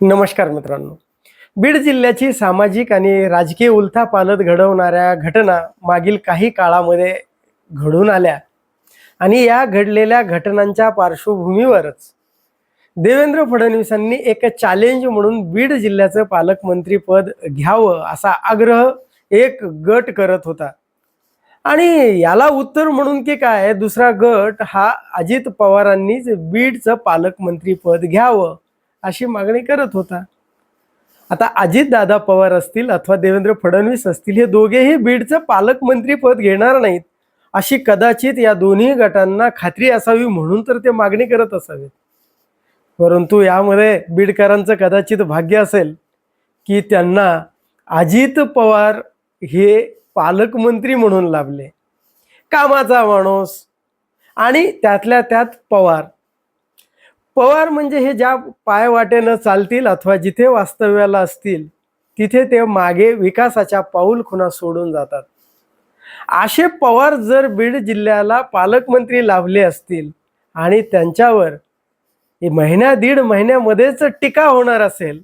नमस्कार मित्रांनो. बीड जिल्ह्याची सामाजिक आणि राजकीय उलथापालथ घडवणाऱ्या घटना मागील काही काळामध्ये घडून आल्या आणि या घडलेल्या घटनांच्या पार्श्वभूमीवरच देवेंद्र फडणवीसांनी एक चॅलेंज म्हणून बीड जिल्ह्याचं पालकमंत्रीपद घ्यावं असा आग्रह एक गट करत होता. आणि याला उत्तर म्हणून की काय? दुसरा गट हा अजित पवारांनीच बीडचं पालकमंत्रीपद घ्यावं. अशी मागणी करत होता. आता अजितदादा पवार असतील अथवा देवेंद्र फडणवीस असतील हे दोघेही बीडचं पालकमंत्री पद घेणार नाहीत. अशी कदाचित या दोन्ही गटांना खात्री असावी म्हणून तर ते मागणी करत असावेत. परंतु यामध्ये बीडकरांचं कदाचित भाग्य असेल की त्यांना अजित पवार हे पालकमंत्री म्हणून लाभले. कामाचा माणूस आणि त्यातल्या त्यात पवार. पवार म्हणजे हे ज्या पायवाटेनं चालतील अथवा जिथे वास्तव्याला असतील तिथे ते मागे विकासाच्या पाऊल खुणा सोडून जातात. असे पवार जर बीड जिल्ह्याला पालकमंत्री लाभले असतील आणि त्यांच्यावर महिन्या दीड महिन्यामध्येच टीका होणार असेल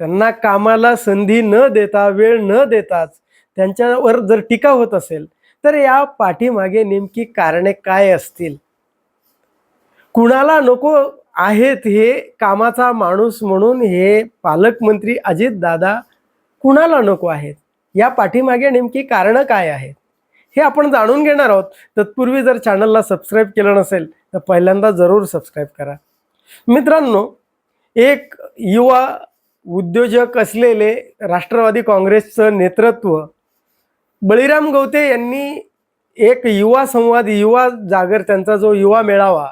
त्यांना कामाला संधी न देता वेळ न देताच त्यांच्यावर जर टीका होत असेल तर या पाठीमागे नेमकी कारणे काय असतील? कुणाला नको आहेत हे कामाचा माणूस म्हणून हे पालकमंत्री अजित दादा कुणाला नको आहेत? या पाठीमागे नेमकी कारणं काय आहेत? हे आपण जाणून घेणार आहोत. तत्पूर्वी जर चॅनलला सबस्क्राईब केलं नसेल तर पहिल्यांदा जरूर सबस्क्राईब करा. मित्रांनो एक युवा उद्योजक असलेले राष्ट्रवादी काँग्रेसचं नेतृत्व बळीराम गवते यांनी एक युवा संवाद युवा जागर त्यांचा जो युवा मेळावा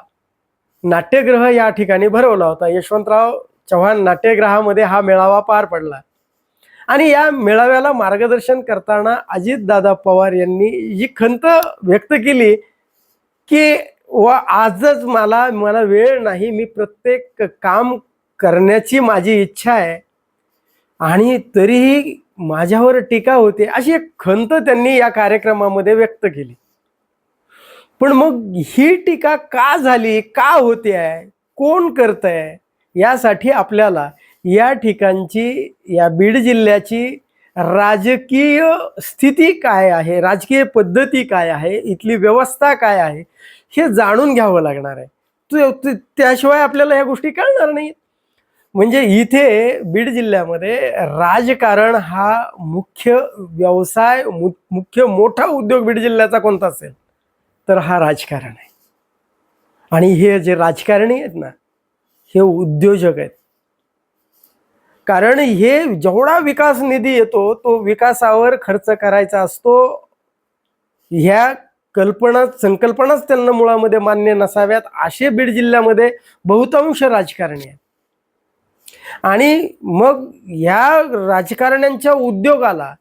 नाट्यगृह या ठिकाणी भरवला होता. यशवंतराव चव्हाण नाट्यगृहामध्ये हा मेळावा पार पडला. आणि या मेळाव्याला मार्गदर्शन करताना अजितदादा पवार यांनी ही खंत व्यक्त केली की व आजच मला मला वेळ नाही मी प्रत्येक काम करण्याची माझी इच्छा आहे. आणि तरीही माझ्यावर टीका होते अशी एक खंत त्यांनी या कार्यक्रमामध्ये व्यक्त केली. पण मग ही टीका का झाली? का होते आहे कोण करत आहे यासाठी आपल्याला या ठिकाणची या बीड जिल्ह्याची राजकीय स्थिती काय आहे? राजकीय पद्धती काय आहे? इथली व्यवस्था काय आहे? हे जाणून घ्यावं लागणार आहे. तू त्याशिवाय आपल्याला ह्या गोष्टी कळणार नाहीत. म्हणजे इथे बीड जिल्ह्यामध्ये राजकारण हा मुख्य व्यवसाय मु- मुख्य मोठा उद्योग बीड जिल्ह्याचा कोणता असेल? तर हा राजकारण आहे. आणि हे जे राजकारणी आहेत ना हे उद्योजक आहेत. कारण हे जेवढा विकास निधी येतो तो विकासावर खर्च करायचा असतो. ह्या कल्पना संकल्पनाच त्यांना मुळामध्ये मान्य नसाव्यात असे बीड जिल्ह्यामध्ये बहुतांश राजकारणी आहेत. आणि मग ह्या राजकारण्यांच्या उद्योगाला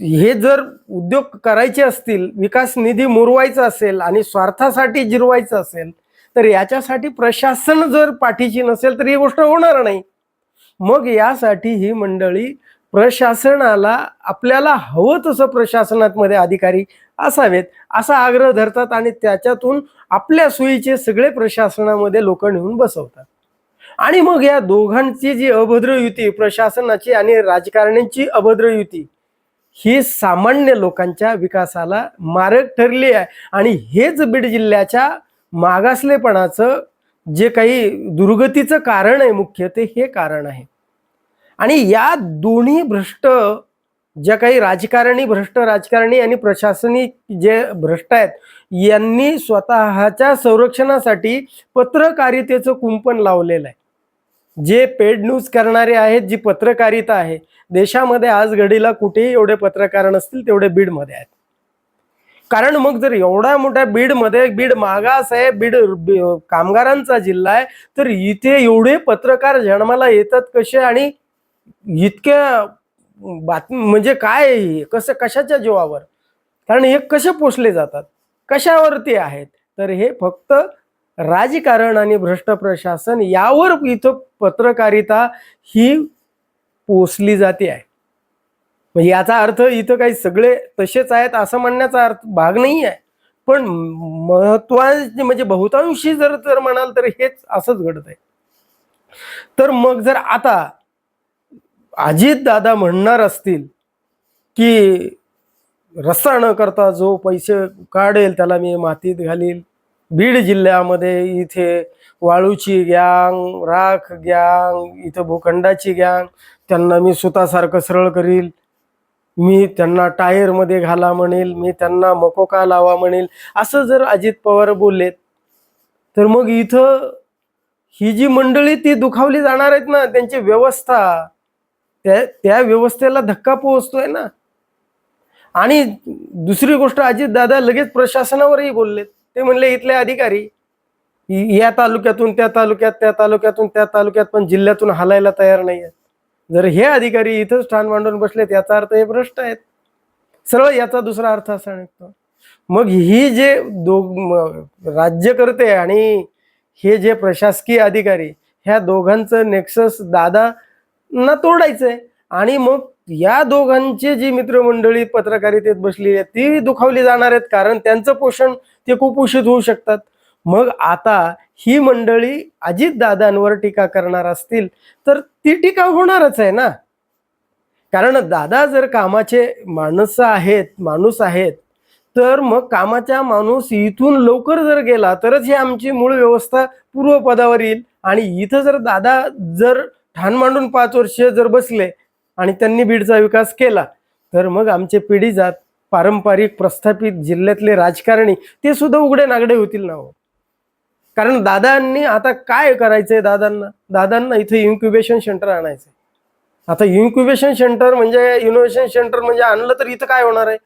हे जर उद्योग करायचे असतील विकास निधी मुरवायचा असेल आणि स्वार्थासाठी जिरवायचं असेल तर याच्यासाठी प्रशासन जर पाठीची नसेल तर ही गोष्ट होणार नाही. मग यासाठी ही मंडळी प्रशासनाला आपल्याला हवं तसं प्रशासनामध्ये अधिकारी असावेत असा आग्रह धरतात आणि त्याच्यातून आपल्या सोयीचे सगळे प्रशासनामध्ये लोक नेऊन बसवतात. आणि मग या दोघांची जी अभद्र युती प्रशासनाची आणि राजकारण्यांची अभद्र युती ही सामान्य लोकांच्या विकासाला मारक ठरली आहे. आणि हेच बीड जिल्ह्याच्या मागासलेपणाचं जे काही दुर्गतीचं कारण आहे मुख्य ते हे कारण आहे. आणि या दोन्ही भ्रष्ट ज्या काही राजकारणी भ्रष्ट राजकारणी आणि प्रशासनिक जे भ्रष्ट आहेत यांनी स्वतःच्या संरक्षणासाठी पत्रकारितेचं कुंपण लावलेलं आहे. जे पेड न्यूज करणारे आहेत जी पत्रकारिता आहे देशामध्ये आज घडीला कुठेही एवढे पत्रकार नसतील तेवढे बीडमध्ये आहेत. कारण मग जर एवढ्या मोठ्या बीडमध्ये बीड मागास आहे बीड कामगारांचा जिल्हा आहे तर इथे एवढे पत्रकार जन्माला येतात कसे आणि इतक्या बातमी म्हणजे काय कसं कशाच्या जीवावर? कारण हे कसे पोचले जातात? कशावरती आहेत? तर हे फक्त राजकारण आणि भ्रष्ट प्रशासन यावर इथं पत्रकारिता ही पोचली जाते आहे. मग याचा अर्थ इथं काही सगळे तसेच आहेत असं म्हणण्याचा अर्थ भाग नाही आहे. पण महत्त्वाचे म्हणजे बहुतांशी जर जर म्हणाल तर हेच असंच घडत आहे. तर मग जर आता अजित दादा म्हणणार असतील की रस्ता न करता जो पैसे काढेल त्याला मी मातीत घालील. बीड जिल्ह्यामध्ये इथे वाळूची गँग राख गँग इथं भूखंडाची गँग त्यांना मी सुतासारखं सरळ करील. मी त्यांना टायरमध्ये घाला म्हणेल मी त्यांना मकोका लावा म्हणेल असं जर अजित पवार बोललेत तर मग इथं ही जी मंडळी ती दुखावली जाणार आहेत ना त्यांची व्यवस्था त्या त्या व्यवस्थेला धक्का पोहोचतोय ना. आणि दुसरी गोष्ट अजित दादा लगेच प्रशासनावरही बोललेत. ते म्हणले इथले अधिकारी या तालुक्यातून त्या तालुक्यात त्या तालुक्यातून त्या तालुक्यात पण जिल्ह्यातून हालायला तयार नाही आहेत. जर हे अधिकारी इथंच ठाण मांडून बसलेत याचा अर्थ हे भ्रष्ट आहेत. सरळ याचा दुसरा अर्थ असा निघतो. मग ही जे दो राज्यकर्ते आणि हे जे प्रशासकीय अधिकारी ह्या दोघांचं नेक्सस दादा ना तोडायचंय. आणि मग या दोघांची जी मित्रमंडळी पत्रकारितेत बसली आहे ती दुखावली जाणार आहेत कारण त्यांचं पोषण ते कुपोषित होऊ शकतात. मग आता ही मंडळी अजित दादांवर टीका करणार असतील तर ती टीका होणारच आहे ना? कारण दादा जर कामाचे माणसं आहेत माणूस आहेत तर मग कामाचा माणूस इथून लवकर जर गेला तरच ही आमची मूळ व्यवस्था पूर्वपदावर येईल. आणि इथं जर दादा जर ठाण मांडून पाच वर्ष जर बसले आणि त्यांनी बीडचा विकास केला. तर मग आमचे पिढी जात पारंपरिक प्रस्थापित जिल्ह्यातले राजकारणी ते सुद्धा उघडे नागडे होतील ना हो. कारण दादांनी आता काय करायचंय दादांना? दादांना इथं इन्क्युबेशन सेंटर आणायचंय. आता इन्क्युबेशन सेंटर म्हणजे इनोव्हेशन सेंटर म्हणजे आणलं तर इथं काय होणार आहे?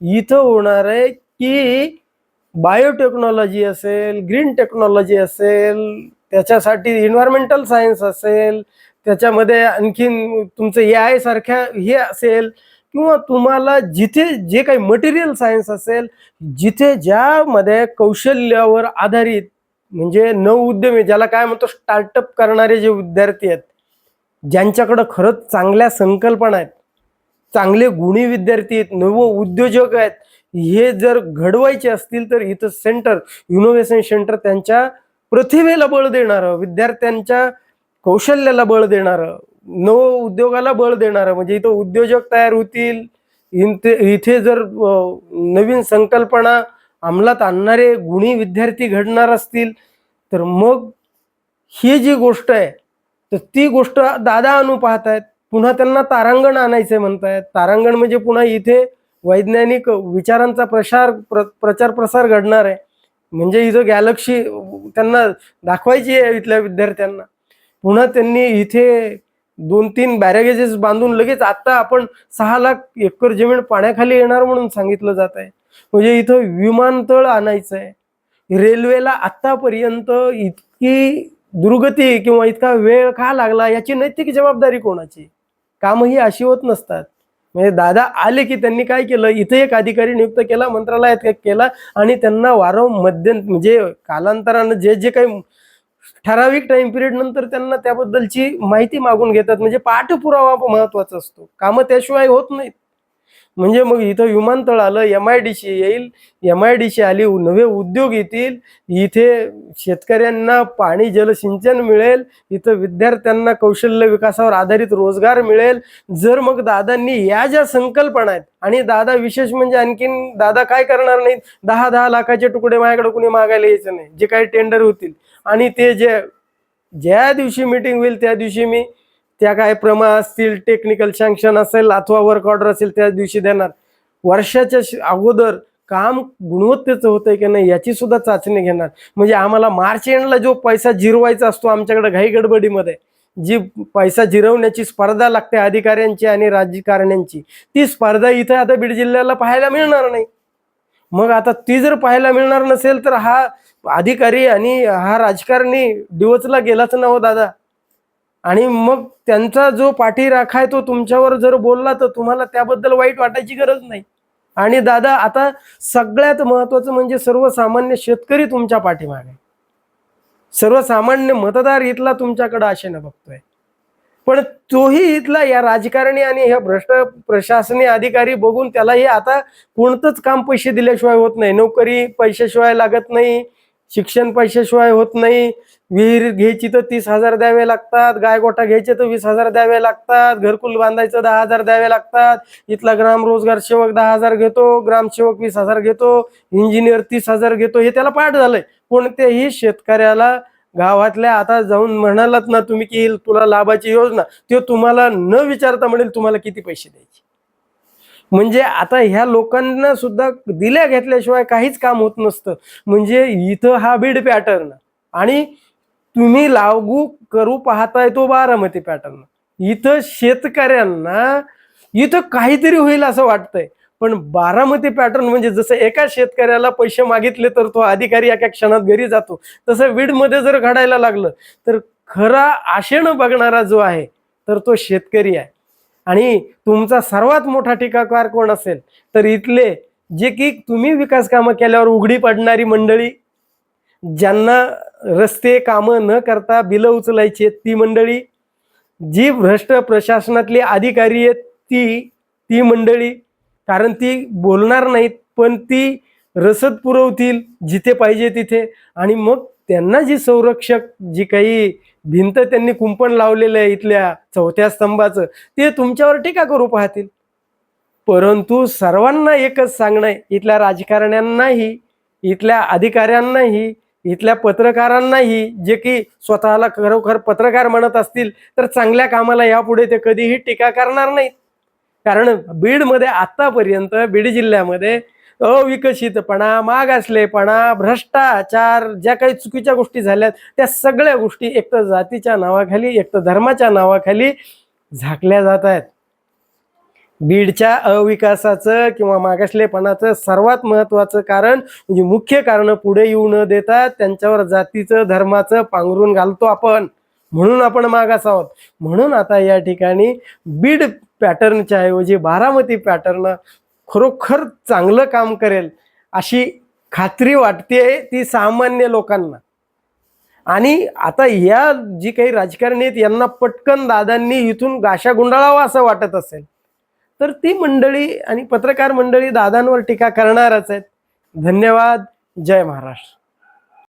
इथं होणार आहे की बायोटेक्नॉलॉजी असेल ग्रीन टेक्नॉलॉजी असेल त्याच्यासाठी इन्व्हायरमेंटल सायन्स असेल त्याच्यामध्ये आणखीन तुमचं ए आय सारख्या हे असेल किंवा तुम्हाला जिथे जे काही मटेरियल सायन्स असेल जिथे ज्यामध्ये कौशल्यावर आधारित म्हणजे नवउद्यमी ज्याला काय म्हणतो स्टार्टअप करणारे जे विद्यार्थी आहेत ज्यांच्याकडं खरंच चांगल्या संकल्पना आहेत चांगले गुणी विद्यार्थी आहेत नव उद्योजक आहेत हे जर घडवायचे असतील तर इथं सेंटर इनोव्हेशन सेंटर त्यांच्या प्रतिभेला बळ देणारं विद्यार्थ्यांच्या कौशल्याला बळ देणारं नव उद्योगाला बळ देणारं म्हणजे इथं उद्योजक तयार होतील इथे इथे जर नवीन संकल्पना अंमलात आणणारे गुणी विद्यार्थी घडणार असतील तर मग ही जी गोष्ट आहे तर ती गोष्ट दादा आणू आहेत पुन्हा त्यांना तारांगण आणायचंय म्हणतायत. तारांगण म्हणजे पुन्हा इथे वैज्ञानिक विचारांचा प्रसार प्र प्रचार प्रसार घडणार आहे. म्हणजे इथं गॅलक्सी त्यांना दाखवायची आहे इथल्या विद्यार्थ्यांना. पुन्हा त्यांनी इथे दोन तीन बॅरेगेजेस बांधून लगेच आता आपण सहा लाख एकर जमीन पाण्याखाली येणार म्हणून सांगितलं जात आहे. म्हणजे इथं विमानतळ आणायचं आहे. रेल्वेला आतापर्यंत इतकी दुर्गती किंवा इतका वेळ का लागला याची नैतिक जबाबदारी कोणाची कामही अशी होत नसतात. म्हणजे दादा आले की त्यांनी काय केलं? इथे एक अधिकारी नियुक्त केला मंत्रालयात केला आणि त्यांना वारंवार मध्य म्हणजे कालांतरानं जे जे काही ठराविक टाइम पिरियड नंतर त्यांना त्याबद्दलची माहिती मागून घेतात. म्हणजे पाठपुरावा महत्त्वाचा असतो. कामं त्याशिवाय होत नाहीत. म्हणजे मग इथं विमानतळ आलं एम आय डी सी येईल एम आय डी सी आली नवे उद्योग येतील इथे शेतकऱ्यांना पाणी जलसिंचन मिळेल इथं विद्यार्थ्यांना कौशल्य विकासावर आधारित रोजगार मिळेल. जर मग दादांनी या ज्या संकल्पना आहेत आणि दादा विशेष म्हणजे आणखीन दादा काय करणार नाहीत? दहा दहा लाखाचे तुकडे माझ्याकडे कुणी मागायला यायचं नाही. जे काही टेंडर होतील. आणि ते जे ज्या दिवशी मीटिंग होईल त्या दिवशी मी त्या काय प्रमा असतील टेक्निकल सँक्शन असेल अथवा वर्क ऑर्डर असेल त्या दिवशी देणार. वर्षाच्या अगोदर काम गुणवत्तेचं होतंय की नाही याची सुद्धा चाचणी घेणार. म्हणजे आम्हाला मार्च एंडला जो पैसा जिरवायचा असतो आमच्याकडे घाई गडबडीमध्ये जी पैसा जिरवण्याची स्पर्धा लागते अधिकाऱ्यांची आणि राजकारण्यांची ती स्पर्धा इथं आता बीड जिल्ह्याला पाहायला मिळणार नाही. मग आता ती जर पाहायला मिळणार नसेल तर हा अधिकारी आणि हा राजकारणी डिवचला गेलाच ना हो दादा. आणि मग त्यांचा जो पाठीराखा आहे तो तुमच्यावर जर बोलला तर तुम्हाला त्याबद्दल वाईट वाटायची गरज नाही. आणि दादा आता सगळ्यात महत्वाचं म्हणजे सर्वसामान्य शेतकरी तुमच्या पाठीमागे. सर्वसामान्य मतदार इथला तुमच्याकडे आशेनं बघतोय. पण तोही इथला या राजकारणी आणि ह्या भ्रष्ट प्रशासनीय अधिकारी बघून त्यालाही आता कोणतंच काम पैसे दिल्याशिवाय होत नाही. नोकरी पैशाशिवाय लागत नाही. शिक्षण पैशाशिवाय होत नाही. विहीर घ्यायची तर तीस हजार द्यावे लागतात. गायगोठा घ्यायचे तर वीस हजार द्यावे लागतात. घरकुल बांधायचं दहा हजार द्यावे लागतात. इथला ग्राम रोजगार सेवक दहा हजार घेतो. ग्रामसेवक वीस हजार घेतो. इंजिनियर तीस हजार घेतो. हे त्याला पाठ झालंय. कोणत्याही शेतकऱ्याला गावातल्या आता जाऊन म्हणालात ना तुम्ही की तुला लाभाची योजना ते तुम्हाला न विचारता म्हणेल तुम्हाला किती पैसे द्यायचे. म्हणजे आता ह्या लोकांना सुद्धा दिल्या घेतल्याशिवाय काहीच काम होत नसतं. म्हणजे इथं हा बीड पॅटर्न आणि तुम्ही लागू करू पाहताय तो बारामती पॅटर्न इथं शेतकऱ्यांना इथं काहीतरी होईल असं वाटतंय. पण बारामती पॅटर्न म्हणजे जसं एका शेतकऱ्याला पैसे मागितले तर तो अधिकारी एका क्षणात घरी जातो. तसं बीडमध्ये जर घडायला लागलं तर खरा आशेनं बघणारा जो आहे तर तो शेतकरी आहे. आणि तुमचा सर्वात मोठा टीकाकार कोण असेल? तर इथले जे की तुम्ही विकास कामं केल्यावर उघडी पडणारी मंडळी ज्यांना रस्ते कामं न करता बिलं उचलायची आहेत ती मंडळी जी भ्रष्ट प्रशासनातली अधिकारी आहेत ती ती मंडळी कारण ती बोलणार नाहीत पण ती रसद पुरवतील जिथे पाहिजे तिथे. आणि मग त्यांना जी संरक्षक जी काही भिंत त्यांनी कुंपण लावलेलं आहे इथल्या चौथ्या स्तंभाचं. ते तुमच्यावर टीका करू पाहतील. परंतु सर्वांना एकच सांगणं आहे. इथल्या राजकारण्यांनाही इथल्या अधिकाऱ्यांनाही इथल्या पत्रकारांनाही जे की स्वतःला खरोखर पत्रकार म्हणत असतील तर चांगल्या कामाला यापुढे ते कधीही टीका करणार नाहीत. कारण बीडमध्ये आतापर्यंत बीड जिल्ह्यामध्ये अविकसितपणा मागासलेपणा भ्रष्टाचार ज्या काही चुकीच्या गोष्टी झाल्यात त्या सगळ्या गोष्टी एक तर जातीच्या नावाखाली एक तर धर्माच्या नावाखाली झाकल्या जात आहेत. बीडच्या अविकासाचं किंवा मागासलेपणाचं सर्वात महत्वाचं कारण म्हणजे मुख्य कारण पुढे येऊ न देता त्यांच्यावर जातीचं धर्माचं पांघरून घालतो आपण. म्हणून आपण मागास आहोत. म्हणून आता या ठिकाणी बीड पॅटर्नच्या ऐवजी बारामती पॅटर्न खरोखर चांगलं काम करेल अशी खात्री वाटते ती सामान्य लोकांना. आणि आता या जी काही राजकारणी आहेत यांना पटकन दादांनी इथून गाशा गुंडाळावा असं वाटत असेल तर ती मंडळी आणि पत्रकार मंडळी दादांवर टीका करणारच आहेत. धन्यवाद. जय महाराष्ट्र.